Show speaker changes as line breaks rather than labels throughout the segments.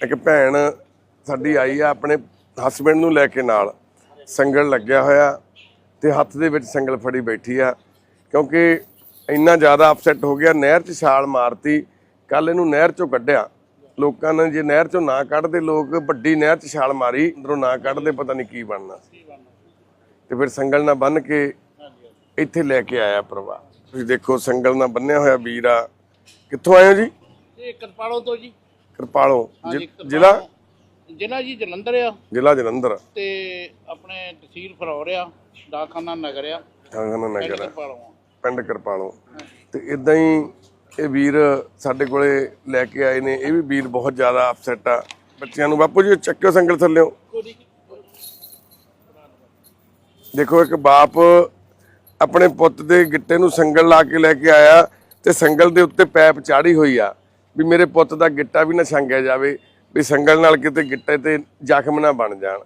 ਇੱਕ ਭੈਣ ਸਾਡੀ ਆਈ ਆ ਆਪਣੇ ਹਸਬੰਡ ਨੂੰ ਲੈ ਕੇ ਨਾਲ, ਸੰਗਲ ਲੱਗਿਆ ਹੋਇਆ ਤੇ ਹੱਥ ਦੇ ਵਿੱਚ ਸੰਗਲ ਫੜੀ ਬੈਠੀ ਆ, ਕਿਉਂਕਿ ਇੰਨਾ ਜ਼ਿਆਦਾ ਅਪਸੈਟ ਹੋ ਗਿਆ, ਨਹਿਰ 'ਚ ਛਾਲ ਮਾਰਤੀ ਕੱਲ ਇਹਨੂੰ ਨਹਿਰ 'ਚੋਂ ਕੱਢਿਆ। ਲੋਕਾਂ ਨੇ ਜੇ ਨਹਿਰ 'ਚੋਂ ਨਾ ਕੱਢਦੇ, ਲੋਕ ਵੱਡੀ ਨਹਿਰ 'ਚ ਛਾਲ ਮਾਰੀ ਅੰਦਰੋਂ ਨਾ ਕੱਢਦੇ ਪਤਾ ਨਹੀਂ ਕੀ ਬਣਨਾ। ਸੀ ਤੇ ਫਿਰ ਸੰਗਲ ਨਾਲ ਬੰਨ ਕੇ ਇੱਥੇ ਲੈ ਕੇ ਆਇਆ ਪਰਿਵਾਰ। ਤੁਸੀਂ ਦੇਖੋ, ਸੰਗਲ ਨਾਲ ਬੰਨਿਆ ਹੋਇਆ ਵੀਰ ਆ। ਕਿੱਥੋਂ ਆਏ ਹੋ ਜੀ?
ਇਹ ਕਰਪਾਲੋ ਤੋਂ ਜੀ।
ਕਿਰਪਾਲੋਂ
ਹਾਂਜੀ,
ਜ਼ਿ-
ਕਿਰਪਾਲੋਂ।
ਜ਼ਿਲ੍ਹਾ?
ਜ਼ਿਲ੍ਹਾ ਜੀ ਜਲੰਧਰ ਆ।
ਜ਼ਿਲ੍ਹਾ ਜਲੰਧਰ।
ਤੇ ਆਪਣੇ ਤਹਿਸੀਲ ਫਰੌਰ ਆ ਡਾਕਖਾਨਾ ਨਗਰ ਆ। ਪਿੰਡ
ਨਗਰ ਪਿੰਡ ਕਿਰਪਾਲੋਂ ਤੇ ਇਦਾਂ ਹੀ ਇਹ ਵੀਰ ਸਾਡੇ ਕੋਲੇ ਲੈ ਕੇ ਆਏ ਨੇ। ਇਹ ਵੀ ਵੀਰ ਬਹੁਤ ਜ਼ਿਆਦਾ ਅਪਸੈਟ ਆ ਬੱਚਿਆਂ ਨੂੰ। ਬਾਪੂ ਜੀ ਚੱਕਿਓ ਸੰਗਲ ਥੱਲਿਓ। ਦੇਖੋ ਇੱਕ ਬਾਪ ਆਪਣੇ ਪੁੱਤ ਦੇ ਗਿੱਟੇ ਨੂੰ ਸੰਗਲ ਲਾ ਕੇ ਲੈ ਕੇ ਆਇਆ ਤੇ ਸੰਗਲ ਦੇ ਉੱਤੇ ਪੈਪ ਚਾੜੀ ਹੋਈ ਆ। ਵੀ ਮੇਰੇ ਪੁੱਤ ਦਾ ਗਿੱਟਾ ਵੀ ਨਾ ਛੰਗਿਆ ਜਾਵੇ, ਵੀ ਸੰਗਲ ਨਾਲ ਕਿਤੇ ਗਿੱਟੇ ਤੇ ਜ਼ਖਮ ਨਾ ਬਣ ਜਾਣ।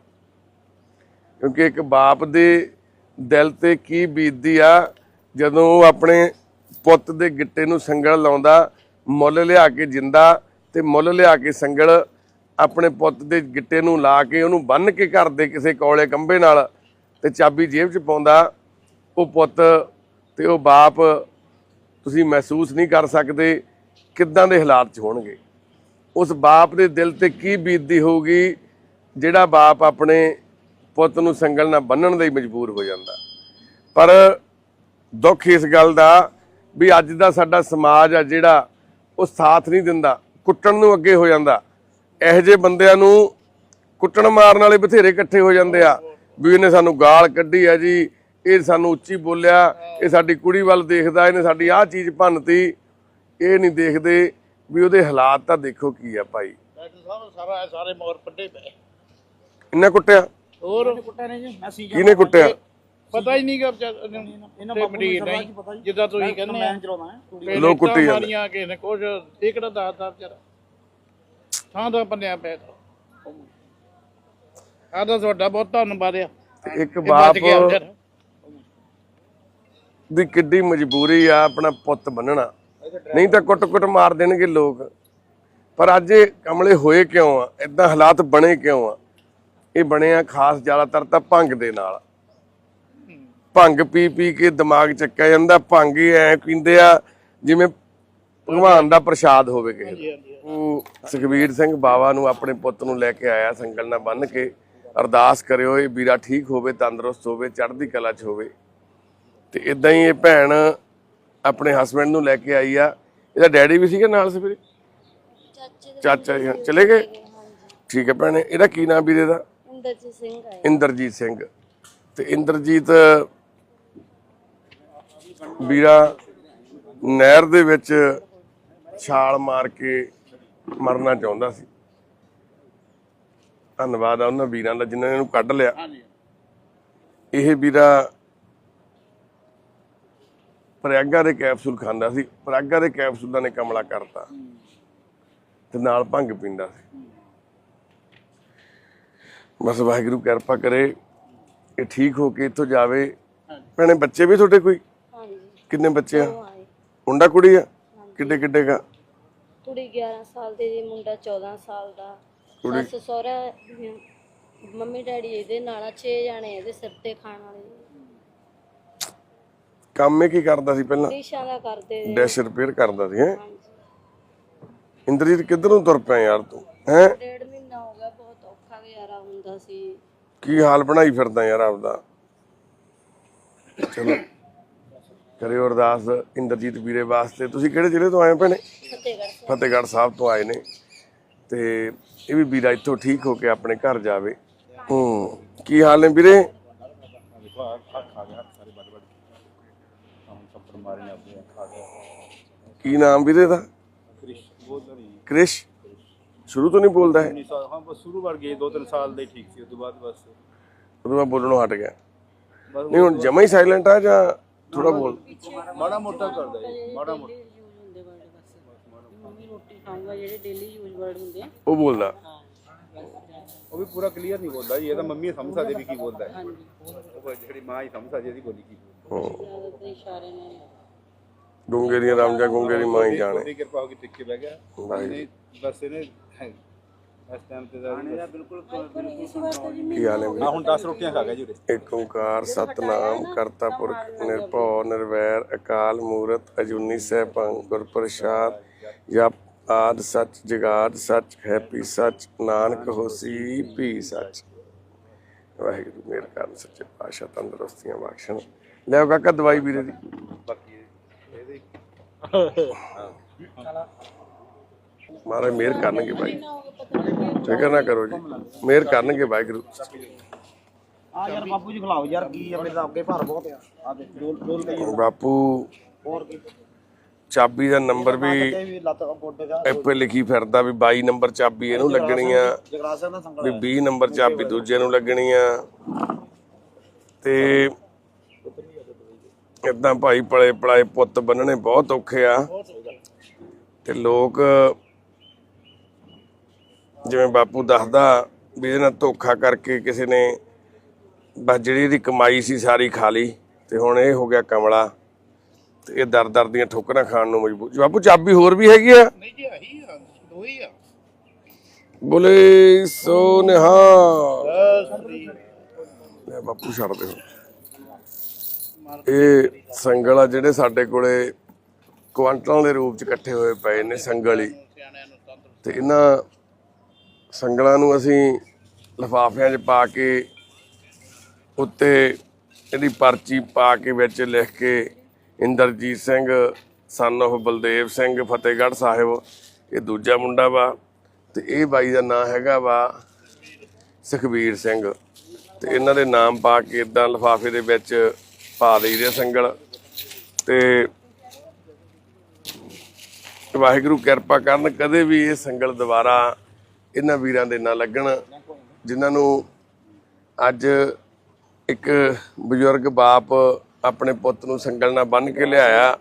ਕਿਉਂਕਿ ਇੱਕ ਬਾਪ ਦੇ ਦਿਲ ਤੇ ਕੀ ਬੀਤਦੀ ਆ, ਜਦੋਂ ਉਹ ਆਪਣੇ ਪੁੱਤ ਦੇ ਗਿੱਟੇ ਨੂੰ ਸੰਗਲ ਲਾਉਂਦਾ, ਮੁੱਲ ਲਿਆ ਕੇ ਜਿੰਦਾ ਤੇ ਮੁੱਲ ਲਿਆ ਕੇ ਸੰਗਲ ਆਪਣੇ ਪੁੱਤ ਦੇ ਗਿੱਟੇ ਨੂੰ ਲਾ ਕੇ ਉਹਨੂੰ ਬੰਨ ਕੇ ਘਰ ਦੇ ਕਿਸੇ ਕੋਲੇ ਕੰਬੇ ਨਾਲ ਤੇ ਚਾਬੀ ਜੇਬ 'ਚ ਪਾਉਂਦਾ, ਉਹ ਪੁੱਤ ਤੇ ਉਹ ਬਾਪ ਤੁਸੀਂ ਮਹਿਸੂਸ ਨਹੀਂ ਕਰ ਸਕਦੇ। ਕਿੱਦਾਂ ਦੇ ਹਾਲਾਤ 'ਚ ਹੋਣਗੇ? ਉਸ ਬਾਪ ਦੇ ਦਿਲ ਤੇ ਕੀ ਬੀਤਦੀ ਹੋਊਗੀ? ਜਿਹੜਾ ਬਾਪ ਆਪਣੇ ਪੁੱਤ ਨੂੰ ਸੰਗਲ ਨਾਲ ਬੰਨਣ ਲਈ ਮਜਬੂਰ ਹੋ ਜਾਂਦਾ। ਪਰ ਦੁੱਖ ਇਸ ਗੱਲ ਦਾ ਵੀ ਅੱਜ ਦਾ ਸਾਡਾ ਸਮਾਜ ਆ ਜਿਹੜਾ ਉਹ ਸਾਥ ਨਹੀਂ ਦਿੰਦਾ, ਕੁੱਟਣ ਨੂੰ ਅੱਗੇ ਹੋ ਜਾਂਦਾ। ਇਹੋ ਜਿਹੇ ਬੰਦਿਆਂ ਨੂੰ ਕੁੱਟਣ ਮਾਰਨ ਵਾਲੇ ਬਥੇਰੇ ਇਕੱਠੇ ਹੋ ਜਾਂਦੇ ਆ ਵੀ ਇਹਨੇ ਸਾਨੂੰ ਗਾਲ ਕੱਢੀ ਆ ਜੀ, ਇਹ ਸਾਨੂੰ ਉੱਚੀ ਬੋਲਿਆ, ਇਹ ਸਾਡੀ ਕੁੜੀ ਵੱਲ ਦੇਖਦਾ, ਇਹਨੇ ਸਾਡੀ ਆਹ ਚੀਜ਼ ਭੰਨਤੀ। ਇਹ ਨਹੀਂ ਦੇਖਦੇ ਵੀ ਉਹਦੇ ਹਾਲਾਤ ਤਾਂ ਦੇਖੋ ਕੀ ਆ ਭਾਈ।
ਡਾਕਟਰ ਸਾਹਿਬ ਸਾਰਾ ਸਾਰੇ ਮੋਰ ਪੱਡੇ ਪਏ।
ਇੰਨਾ ਕੁੱਟਿਆ?
ਹੋਰ?
ਕੁੱਟਿਆ ਨੇ ਜੀ? ਮੈਂ ਸੀ
ਕਿਹਨੇ ਕੁੱਟਿਆ?
ਪਤਾ ਹੀ ਨਹੀਂਗਾ
ਇਹਨਾਂ ਬਾਪੂ ਨੂੰ ਸਰਵਾ ਜੀ ਪਤਾ ਜੀ
ਜਿੱਦਾਂ ਤੁਸੀਂ ਕਹਿੰਦੇ ਆ।
ਮੈਂ ਚਲਾਉਣਾ ਹੈ ਕੁੜੀ।
ਕਿਸੇ ਨੇ
ਲੋਕ ਕੁੱਟੀ
ਇੱਟਾਂ
ਜਾਂਦੇ।
ਮਾਰੀਆਂ ਕਿਸੇ ਨੇ ਕੁਝ ਇਹ ਕਿਹੜਾ ਦੱਸਦਾ ਵਿਚਾਰਾ? ਥਾਂ ਦਾ ਬੰਨਿਆ ਪਿਆ ਆਦਾ ਤੁਹਾਡਾ ਬਹੁਤ ਧੰਨਵਾਦ ਆ।
ਇੱਕ ਬਾਪ ਦੀ ਕਿੱਡੀ ਮਜਬੂਰੀ ਆ ਆਪਣਾ ਪੁੱਤ ਬੰਨਣਾ। ਨਹੀਂ ਤਾਂ ਕੁੱਟ-ਕੁੱਟ ਮਾਰ ਦੇਣਗੇ ਲੋਕ। ਪਰ ਅੱਜ ਇਹ ਕਮਲੇ ਹੋਏ ਕਿਉਂ ਆ? ਇਦਾਂ ਹਾਲਾਤ ਬਣੇ ਕਿਉਂ ਆ? ਇਹ ਬਣੇ ਆ ਖਾਸ ਜ਼ਿਆਦਾਤਰ ਤਾਂ ਭੰਗ ਦੇ ਨਾਲ। ਭੰਗ ਪੀ ਪੀ ਕੇ ਦਿਮਾਗ ਚੱਕਿਆ ਜਾਂਦਾ। ਭੰਗ ਹੀ ਐ ਪੀਂਦੇ ਆ ਜਿਵੇਂ ਭਗਵਾਨ ਦਾ ਪ੍ਰਸ਼ਾਦ ਹੋਵੇ ਕਿਸੇ ਉਹ ਸੁਖਵੀਰ ਸਿੰਘ ਬਾਵਾ ਨੂੰ ਆਪਣੇ ਪੁੱਤ ਨੂੰ ਲੈ ਕੇ ਆਇਆ ਸੰਗਲ ਨਾਲ ਬੰਨ ਕੇ। ਅਰਦਾਸ ਕਰਿਓ ਇਹ ਵੀਰਾ ਠੀਕ ਹੋਵੇ ਤੰਦਰੁਸਤ ਹੋਵੇ ਚੜ੍ਹਦੀ ਕਲਾ 'ਚ ਹੋਵੇ। ਤੇ ਇਦਾਂ ਹੀ ਇਹ ਭੈਣ ਆਪਣੇ ਹਸਬੰਡ ਨੂੰ ਲੈ ਕੇ ਆਈ ਆ। ਇਹਦਾ ਡੈਡੀ ਵੀ ਸੀਗਾ ਨਾਲ ਸਵੇਰੇ
ਚਾਚੇ
ਜੀ ਚਲੇ ਗਏ? ਠੀਕ ਹੈ ਭੈਣੇ ਇਹਦਾ ਕੀ ਨਾਮ ਵੀਰੇ ਦਾ?
ਇੰਦਰਜੀਤ ਸਿੰਘ
ਇੰਦਰਜੀਤ ਸਿੰਘ। ਤੇ ਇੰਦਰਜੀਤ ਵੀਰਾ ਨਹਿਰ ਦੇ ਵਿੱਚ ਛਾਲ ਮਾਰ ਕੇ ਮਰਨਾ ਚਾਹੁੰਦਾ ਸੀ। ਧੰਨਵਾਦ ਆ ਉਹਨਾਂ ਵੀਰਾਂ ਦਾ ਜਿਨ੍ਹਾਂ ਨੇ ਇਹਨੂੰ ਕੱਢ ਲਿਆ।
ਹਾਂਜੀ।
ਇਹ ਵੀਰਾ ਪ੍ਰਯਾਗਾ ਦੇ ਕੈਪਸੂਲ ਖਾਂਦਾ ਸੀ ਪ੍ਰਯਾਗਾ ਦੇ ਕੈਪਸੂਲਾਂ ਨੇ ਕਮਲਾ ਕਰਤਾ। ਤੇ ਨਾਲ ਭੰਗ ਪੀਂਦਾ ਸੀ। ਬਸ ਵਾਹਿਗੁਰੂ ਕਿਰਪਾ ਕਰੇ ਇਹ ਠੀਕ ਹੋ ਕੇ ਇੱਥੋਂ ਜਾਵੇ। ਭੈਣੇ ਬੱਚੇ ਵੀ ਤੁਹਾਡੇ ਕੋਈ?
ਹਾਂਜੀ।
ਕਿੰਨੇ ਬੱਚੇ ਆ? ਮੁੰਡਾ ਕੁੜੀ ਆ? ਕਿੱਡੇ ਕਿੱਡੇ ਕਾ?
ਕੁੜੀ 11 ਸਾਲ ਦੀ ਜੀ ਮੁੰਡਾ 14 ਸਾਲ ਦਾ। ਸੱਸ ਸਹੁਰਾ ਮੰਮੀ ਡੈਡੀ ਇਹਦੇ ਨਾਲ 6 ਜਾਣੇ ਇਹਦੇ ਸਿਰ ਤੇ ਖਾਣ ਵਾਲੇ।
ਕੰਮ ਇਹ ਕੀ ਕਰਦਾ ਸੀ ਪਹਿਲਾਂ?
ਡਿਸ਼ਾਂ ਦਾ ਕਰਦੇ ਜੀ।
ਡੈਸ਼ ਰਿਪੇਅਰ ਕਰਦਾ ਸੀ ਹੈ? ਇੰਦਰਜੀਤ ਕਿੱਧਰ ਨੂੰ ਤੁਰ ਪਿਆ ਯਾਰ ਤੂੰ ਹੈ?
ਡੇਢ ਮਹੀਨਾ ਹੋ ਗਿਆ ਬਹੁਤ ਔਖਾ ਗੁਜ਼ਾਰਾ ਹੁੰਦਾ ਸੀ।
ਕੀ ਹਾਲ ਬਣਾਈ ਫਿਰਦਾ ਯਾਰ ਆਪਦਾ? ਚਲੋ ਕਰਿਓ ਅਰਦਾਸ ਇੰਦਰਜੀਤ ਵੀਰੇ ਵਾਸਤੇ। ਤੁਸੀਂ ਕਿਹੜੇ ਜ਼ਿਲ੍ਹੇ ਤੋਂ ਆਏ ਭੈਣੇ?
ਫਤਿਹਗੜ੍ਹ ਸਾਹਿਬ।
ਫਤਿਹਗੜ੍ਹ ਸਾਹਿਬ ਤੋਂ ਆਏ ਨੇ। ਤੇ ਇਹ ਵੀ ਵੀਰਾ ਇੱਥੋਂ ਠੀਕ ਹੋ ਕੇ ਆਪਣੇ ਘਰ ਜਾਵੇ। ਹੂੰ ਕੀ ਹਾਲ ਨੇ ਵੀਰੇ? ਕੀ। ਨਾਮ ਵੀਰੇ ਦਾ? ਕ੍ਰਿਸ਼ ਸ਼ੁਰੂ ਤੋਂ ਨਹੀਂ ਬੋਲਦਾ ਹੈ
ਹਾਂ ਬਸ ਸ਼ੁਰੂ ਵਰ ਗਏ ਦੋ ਤਿੰਨ ਸਾਲ ਦੇ ਠੀਕ ਸੀ ਉਸ ਤੋਂ ਬਾਅਦ ਬਸ।
ਉਦੋਂ ਮੈਂ ਬੋਲਣੋਂ ਹਟ ਗਿਆ। ਨਹੀਂ ਹੁਣ ਜਮਾ ਹੀ ਸਾਇਲੈਂਟ ਆ ਜਾਂ ਥੋੜਾ ਬੋਲ?
ਮਾੜਾ ਮੋਟਾ ਕਰਦਾ ਜੀ ਮਾੜਾ ਮੋਟਾ।
ਮੰਮੀ ਰੋਟੀ ਖਾਊਂਗਾ ਜਿਹੜੇ ਡੇਲੀ ਯੂਜ਼ ਵਰਡ ਹੁੰਦੇ ਆ
ਉਹ ਬੋਲਦਾ।
ਉਹ ਵੀ ਪੂਰਾ ਕਲੀਅਰ ਨਹੀਂ ਬੋਲਦਾ ਜੀ ਇਹ ਤਾਂ ਮੰਮੀ ਸਮਝ ਸਕਦੇ ਵੀ ਕੀ ਬੋਲਦਾ ਹੈ। ਉਹ ਜਿਹੜੀ ਮਾਂ ਹੀ ਸਮਝ ਸਕਦੀ ਇਹਦੀ ਬੋਲੀ ਕੀ
ਜ਼ਿਆਦਾਤਰ ਇਸ਼ਾਰੇ ਨੇ।
ਡੂੰਗੇ ਦੀਆਂ ਗੁੰਗੇ ਦੀ ਮਾਂ ਹੀ ਜਾਣੇ।
ਉਹਦੀ ਕਿਰਪਾ ਹੋ ਗਈ ਟਿੱਕੇ ਬਹਿ ਗਿਆ।
ਵਾਹਿਗੁਰੂ।
ਇਹਨੇ ਬਸ ਇਹਨੇ ਇਸ ਟਾਈਮ ਤੇ ਜੀ
ਬਿਲਕੁਲ
ਕੀ ਹਾਲ ਹੈ ਵੀਰੇ
ਹੁਣ 10 ਰੋਟੀਆਂ ਖਾ ਗਿਆ ਜੀ ਉਰੇ।
ਏਕ ਓੰਕਾਰ ਸਤਨਾਮ ਕਰਤਾ ਪੁਰਖ ਨਿਰਭਉ ਨਿਰਵੈਰ ਅਕਾਲ ਮੂਰਤ ਅਜੂਨੀ ਸੈਭੰ ਗੁਰ ਪ੍ਰਸਾਦ ਜਪ ਆਦ ਸੱਚ ਜਗਾਦ ਸੱਚ ਹੈਪੀ ਸੱਚ ਨਾਨਕ ਹੋਸੀ ਭੀ ਸੱਚ। ਵਾਹਿਗੁਰੂ ਮੇਰ ਕਰਨ ਸੱਚੇ ਪਾਤਸ਼ਾਹ ਤੰਦਰੁਸਤੀਆਂ ਬਖਸ਼ਣ। ਲੈ ਕਾਕਾ ਦਵਾਈ ਵੀਰੇ ਦੀ।
ਬਾਕੀ ਇਹਦੇ
ਮਹਾਰਾਜ ਮਿਹਰ ਕਰਨਗੇ ਭਾਈ ਫਿਕਰ ਨਾ ਕਰੋ ਜੀ। ਮਿਹਰ ਕਰਨਗੇ ਵਾਹਿਗੁਰੂ।
ਆ ਯਾਰ ਬਾਪੂ ਜੀ ਖਿਲਾਓ ਯਾਰ ਕੀ ਆ ਮੇਰੇ ਤਾਂ ਅੱਗੇ ਭਾਰ ਬਹੁਤ ਆ। ਆ ਦੇ ਡੋਲ ਡੋਲ ਕੇ
ਬਾਪੂ
ਹੋਰ ਕੀ?
ਚਾਬੀ ਦਾ ਨੰਬਰ ਵੀ
ਇਹ ਵੀ ਲੱਤ ਗੋਡੇ ਦਾ।
ਇੱਥੇ ਲਿਖੀ ਫਿਰਦਾ ਵੀ 22 ਨੰਬਰ ਚਾਬੀ ਇਹਨੂੰ ਲੱਗਣੀ ਆ। ਵੀ 20 ਨੰਬਰ ਚਾਬੀ ਦੂਜੇ ਨੂੰ ਲੱਗਣੀ ਆ। ਤੇ ਇਦਾਂ ਭਾਈ ਪਲੇ ਪਲਾਏ ਪੁੱਤ ਬੰਨਣੇ ਬਹੁਤ ਔਖੇ ਆ। ਤੇ ਲੋਕ ਜਿਵੇਂ ਬਾਪੂ ਦੱਸਦਾ ਵੀ ਇਹਦੇ ਨਾਲ ਧੋਖਾ ਕਰਕੇ ਕਿਸੇ ਨੇ ਬਸ ਜਿਹੜੀ ਇਹਦੀ ਕਮਾਈ ਸੀ ਸਾਰੀ ਖਾ ਲਈ ਤੇ ਹੁਣ ਇਹ ਹੋ ਗਿਆ ਕਮਲਾ ਤੇ ਇਹ ਦਰ ਦਰ ਦੀਆਂ ਠੋਕਰਾਂ ਖਾਣ ਨੂੰ ਮਜਬੂਰ ਬਾਪੂ ਚਾਬੀ ਹੋਰ ਵੀ ਹੈਗੀ ਆ?
ਨਹੀਂ ਜੀ ਆਹੀ ਆ ਦੋ ਹੀ ਆ।
ਬੋਲੇ ਸੋ ਨਿਹਾਲ ਲੈ ਬਾਪੂ ਛੱਡ ਦੇ। ਇਹ ਸੰਗਲ ਆ ਜਿਹੜੇ ਸਾਡੇ ਕੋਲੇ ਕੁਆਂਟਲਾਂ ਦੇ ਰੂਪ ਚ ਇਕੱਠੇ ਹੋਏ ਪਏ ਨੇ ਸੰਗਲ ਹੀ।
ਸਿਆਣਿਆਂ
ਤੇ ਇਹਨਾਂ ਸੰਗਲਾਂ ਨੂੰ ਅਸੀਂ ਲਿਫਾਫਿਆਂ 'ਚ ਪਾ ਕੇ ਉੱਤੇ ਇਹਦੀ ਪਰਚੀ ਪਾ ਕੇ ਵਿੱਚ ਲਿਖ ਕੇ ਇੰਦਰਜੀਤ ਸਿੰਘ ਸਨ of ਬਲਦੇਵ ਸਿੰਘ, ਫਤਿਹਗੜ੍ਹ ਸਾਹਿਬ, ਇਹ ਦੂਜਾ ਮੁੰਡਾ ਵਾ ਤੇ ਇਹ ਬਾਈ ਦਾ ਨਾਂ ਹੈਗਾ ਵਾ ਸੁਖਬੀਰ ਸਿੰਘ। ਤੇ ਇਹਨਾਂ ਦੇ ਨਾਮ ਪਾ ਕੇ ਇਦਾਂ ਲਿਫਾਫੇ ਦੇ ਵਿੱਚ ਪਾ ਦੇਈਦੇ ਸੰਗਲ। ਤੇ ਵਾਹਿਗੁਰੂ ਕਿਰਪਾ ਕਰਨ ਕਦੇ ਵੀ ਇਹ ਸੰਗਲ ਦੁਬਾਰਾ ਇਹਨਾਂ ਵੀਰਾਂ ਦੇ ਨਾ ਲੱਗਣ ਜਿਨ੍ਹਾਂ ਨੂੰ ਅੱਜ ਇੱਕ ਬਜ਼ੁਰਗ ਬਾਪ ਆਪਣੇ ਪੁੱਤ ਨੂੰ ਸੰਗਲ ਨਾਲ ਬੰਨ ਕੇ ਲਿਆਇਆ।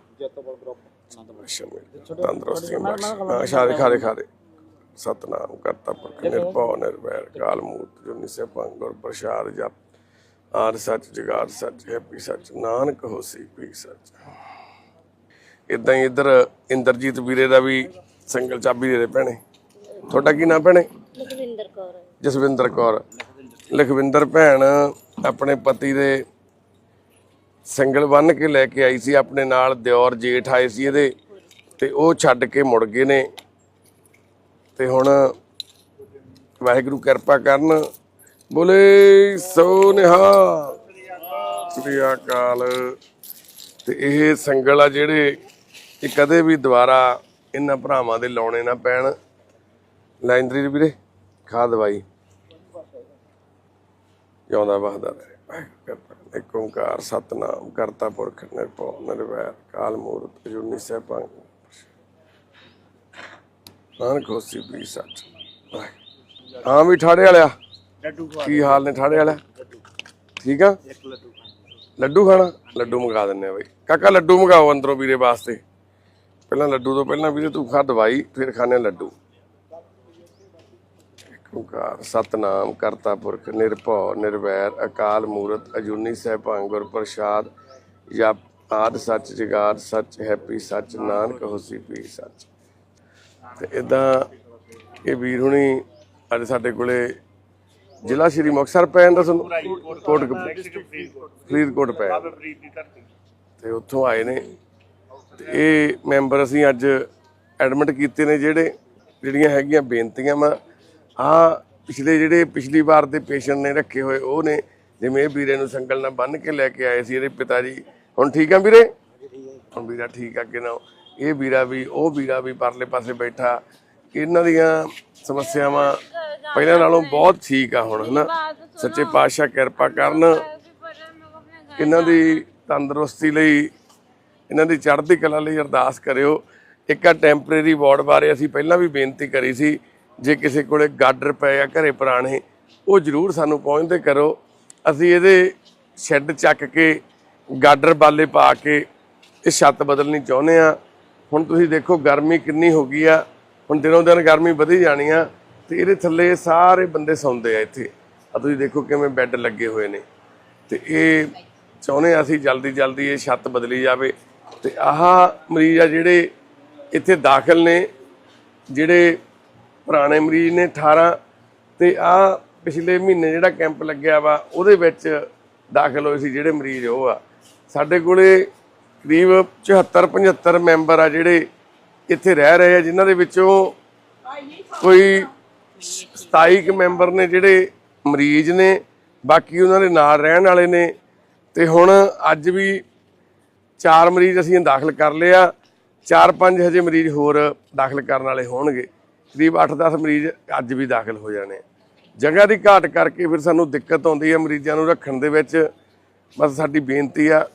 ਸ਼ਾਦੇ ਖਾਦੇ ਖਾਦੇ ਸਤਨਾਮ ਕਰਤਾ ਪੁਰਖ ਨਿਰਭਉ ਨਿਰਵੈਰ ਕਾਲ ਮੂਰਤ ਜੋ ਨਿਸੇ ਪ੍ਰਸਾਦ ਜਪ ਆਦ ਸੱਚ ਜਗਾਦ ਸੱਚ ਹੈਪੀ ਸੱਚ ਨਾਨਕ ਹੋਸੀ ਪੀ ਸੱਚ। ਇਦਾਂ ਹੀ ਇੱਧਰ ਇੰਦਰਜੀਤ ਵੀਰੇ ਦਾ ਵੀ ਸੰਗਲ ਚਾਬੀ ਦੇ ਦੇ ਭੈਣੇ। ਤੁਹਾਡਾ ਕੀ ਨਾਮ ਭੈਣੇ?
ਲਖਵਿੰਦਰ ਕੌਰ।
ਜਸਵਿੰਦਰ ਕੌਰ। ਲਖਵਿੰਦਰ ਭੈਣ ਆਪਣੇ ਪਤੀ ਦੇ ਸੰਗਲ ਬੰਨ ਕੇ ਲੈ ਕੇ ਆਈ ਸੀ ਆਪਣੇ ਨਾਲ ਦਿਓਰ ਜੇਠ ਆਏ ਸੀ ਇਹਦੇ ਤੇ ਉਹ ਛੱਡ ਕੇ ਮੁੜ ਗਏ ਨੇ। ਤੇ ਹੁਣ ਵਾਹਿਗੁਰੂ ਕਿਰਪਾ ਕਰਨ ਬੋਲੇ ਸੋ ਨਿਹਾਲ ਸ੍ਰੀ ਅਕਾਲ। ਤੇ ਇਹ ਸੰਗਲ ਆ ਜਿਹੜੇ ਇਹ ਕਦੇ ਵੀ ਦੁਬਾਰਾ ਇਹਨਾਂ ਭਰਾਵਾਂ ਦੇ ਲਾਉਣੇ ਨਾ ਪੈਣ। ਲੈਂਦਰੀ ਵੀਰੇ, ਖਾ ਦਵਾਈ। ਜਿਉਂਦਾ ਵਸਦਾ ਰਹੇ। ਇੱਕ ਓੰਕਾਰ ਸਤਨਾਮ ਕਰਤਾ ਪੁਰਖ ਨਿਰਭਉ ਨਿਰਵੈਰ। ਕਾਲ ਮੂਰਤ ਅਜੂਨੀ ਸੈਭੰ ਨਾਨਕ ਹੋਸੀ ਵੀ ਸੱਚ। ਹਾਂ ਵੀ ਠਾੜੇ ਵਾਲਿਆ।
ਲੱਡੂ
ਕੀ ਹਾਲ ਨੇ ਠਾੜੇ ਵਾਲਿਆ ਠੀਕ ਆ? ਲੱਡੂ ਖਾਣਾ ਲੱਡੂ ਮੰਗਾ ਦਿੰਨੇ ਆ ਬਈ। ਕਾਕਾ ਲੱਡੂ ਮੰਗਾਓ ਅੰਦਰੋਂ ਵੀਰੇ ਵਾਸਤੇ। ਪਹਿਲਾਂ ਲੱਡੂ ਤੋਂ ਪਹਿਲਾਂ ਵੀਰੇ ਤੂੰ ਖਾ ਦਵਾਈ ਫਿਰ ਖਾਣੇ ਲੱਡੂ। ਓੰਕਾਰ ਸਤਨਾਮ ਕਰਤਾ ਪੁਰਖ ਨਿਰਭਉ ਨਿਰਵੈਰ ਅਕਾਲ ਮੂਰਤ ਅਜੂਨੀ ਸੈਭੰ ਗੁਰ ਪ੍ਰਸਾਦ ਜਪ ਆਦ ਸੱਚ ਜਗਾਦ ਸੱਚ ਹੈਪੀ ਸੱਚ ਨਾਨਕ ਹੋਸੀ ਪੀ ਸੱਚ। ਤੇ ਇਦਾਂ ਇਹ ਵੀਰ ਹੁਣੀ ਅੱਜ ਸਾਡੇ ਕੋਲੇ ਜ਼ਿਲ੍ਹਾ ਸ਼੍ਰੀ ਮੁਕਤਸਰ ਪੈ ਜਾਂਦਾ ਤੁਹਾਨੂੰ? ਕੋਟ ਫਰੀਦਕੋਟ। ਪੈ। ਤੇ ਉੱਥੋਂ ਆਏ ਨੇ। ਤੇ ਇਹ ਮੈਂਬਰ ਅਸੀਂ ਅੱਜ ਐਡਮਿਟ ਕੀਤੇ ਨੇ ਜਿਹੜੇ ਜਿਹੜੀਆਂ ਹੈਗੀਆਂ ਬੇਨਤੀਆਂ ਵਾ ਆ ਪਿਛਲੇ ਜਿਹੜੇ ਪਿਛਲੀ ਵਾਰ ਦੇ ਪੇਸ਼ੈਂਟ ਨੇ ਰੱਖੇ ਹੋਏ ਉਹ ਨੇ ਜਿਵੇਂ ਇਹ ਵੀਰੇ ਨੂੰ ਸੰਗਲ ਨਾਲ ਬੰਨ ਕੇ ਲੈ ਕੇ ਆਏ ਸੀ ਇਹਦੇ ਪਿਤਾ ਜੀ। ਹੁਣ ਠੀਕ ਆ ਵੀਰੇ? ਹੁਣ ਵੀਰਾ ਠੀਕ ਆ ਕਿ ਨਾ ਇਹ ਵੀਰਾ ਵੀ ਉਹ ਵੀਰਾ ਵੀ ਪਰਲੇ ਪਾਸੇ ਬੈਠਾ। ਇਹਨਾਂ ਦੀਆਂ ਸਮੱਸਿਆਵਾਂ ਪਹਿਲਾਂ ਨਾਲੋਂ ਬਹੁਤ ਠੀਕ ਆ ਹੁਣ, ਹਨਾ? ਸੱਚੇ ਪਾਤਸ਼ਾਹ ਕਿਰਪਾ ਕਰਨ ਇਹਨਾਂ ਦੀ ਤੰਦਰੁਸਤੀ ਲਈ, ਇਹਨਾਂ ਦੀ ਚੜ੍ਹਦੀ ਕਲਾ ਲਈ ਅਰਦਾਸ ਕਰਿਓ। ਇੱਕ ਆ ਟੈਂਪਰੇਰੀ ਵਾਰਡ ਬਾਰੇ ਅਸੀਂ ਪਹਿਲਾਂ ਵੀ ਬੇਨਤੀ ਕਰੀ ਸੀ, ਜੇ ਕਿਸੇ ਕੋਲੇ ਗਾਡਰ ਪਏ ਆ, ਘਰੇ ਪੁਰਾਣੇ, ਉਹ ਜ਼ਰੂਰ ਸਾਨੂੰ ਪਹੁੰਚਦੇ ਕਰੋ। ਅਸੀਂ ਇਹਦੇ ਸ਼ੈੱਡ ਚੱਕ ਕੇ, ਗਾਡਰ ਬਾਲੇ ਪਾ ਕੇ, ਇਹ ਛੱਤ ਬਦਲਣੀ ਚਾਹੁੰਦੇ ਆ। ਹੁਣ ਤੁਸੀਂ ਦੇਖੋ, ਗਰਮੀ ਕਿੰਨੀ ਹੋ ਗਈ ਆ। ਹੁਣ ਦਿਨੋਂ ਦਿਨ ਗਰਮੀ ਵਧੀ ਜਾਣੀ ਆ, ਤੇ ਇਹਦੇ ਥੱਲੇ ਸਾਰੇ ਬੰਦੇ ਸੌਂਦੇ ਆ ਇੱਥੇ। ਆ ਤੁਸੀਂ ਦੇਖੋ ਕਿਵੇਂ ਬੈੱਡ ਲੱਗੇ ਹੋਏ ਨੇ। ਤੇ ਇਹ ਚਾਹੁੰਦੇ ਹਾਂ ਅਸੀਂ ਜਲਦੀ ਜਲਦੀ ਇਹ ਛੱਤ ਬਦਲੀ ਜਾਵੇ। ਤੇ ਆਹ ਮਰੀਜ਼ ਆ ਜਿਹੜੇ ਇੱਥੇ ਦਾਖਲ ਨੇ, ਜਿਹੜੇ ਪੁਰਾਣੇ ਮਰੀਜ਼ ਨੇ 18 ਤੇ ਆ ਪਿਛਲੇ ਮਹੀਨੇ ਜਿਹੜਾ ਕੈਂਪ ਲੱਗਿਆ ਵਾ, ਉਹਦੇ ਵਿੱਚ ਦਾਖਲ ਹੋਏ ਸੀ ਜਿਹੜੇ ਮਰੀਜ਼ ਉਹ ਆ। ਸਾਡੇ ਕੋਲੇ ਕਰੀਬ 74 75 ਮੈਂਬਰ ਆ ਜਿਹੜੇ ਇੱਥੇ ਰਹਿ ਰਹੇ ਆ, ਜਿਨ੍ਹਾਂ ਦੇ ਵਿੱਚੋਂ ਕੋਈ 27 ਕੁ ਮੈਂਬਰ ਨੇ ਜਿਹੜੇ ਮਰੀਜ਼ ਨੇ, ਬਾਕੀ ਉਹਨਾਂ ਦੇ ਨਾਲ ਰਹਿਣ ਵਾਲੇ ਨੇ। ਤੇ ਹੁਣ ਅੱਜ ਵੀ ਚਾਰ ਮਰੀਜ਼ ਅਸੀਂ ਦਾਖਲ ਕਰ ਲਿਆ। ਚਾਰ ਪੰਜ ਹਜੇ ਮਰੀਜ਼ ਹੋਰ ਦਾਖਲ ਕਰਨ ਵਾਲੇ ਹੋਣਗੇ। ਕਰੀਬ 8-10 ਮਰੀਜ਼ ਅੱਜ ਵੀ ਦਾਖਲ ਹੋ ਜਾਣੇ। ਜਗ੍ਹਾ ਦੀ ਘਾਟ ਕਰਕੇ ਫਿਰ ਸਾਨੂੰ ਦਿੱਕਤ ਆਉਂਦੀ ਹੈ ਮਰੀਜ਼ਾਂ ਨੂੰ ਰੱਖਣ ਦੇ ਵਿੱਚ। ਬਸ ਸਾਡੀ ਬੇਨਤੀ ਆ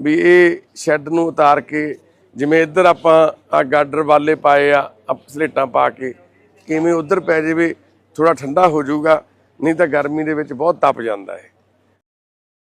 ਵੀ ਇਹ ਸ਼ੈੱਡ ਨੂੰ ਉਤਾਰ ਕੇ ਜਿਵੇਂ ਇੱਧਰ ਆਪਾਂ ਆ ਗਾਡਰ ਵਾਲੇ ਪਾਏ ਆ ਸਲੇਟਾਂ ਪਾ ਕੇ, ਕਿਵੇਂ ਉੱਧਰ ਪੈ ਜਾਵੇ ਥੋੜਾ ਠੰਡਾ ਹੋ ਜਾਊਗਾ, ਨਹੀਂ ਤਾਂ ਗਰਮੀ ਦੇ ਵਿੱਚ ਬਹੁਤ ਤਪ ਜਾਂਦਾ ਹੈ।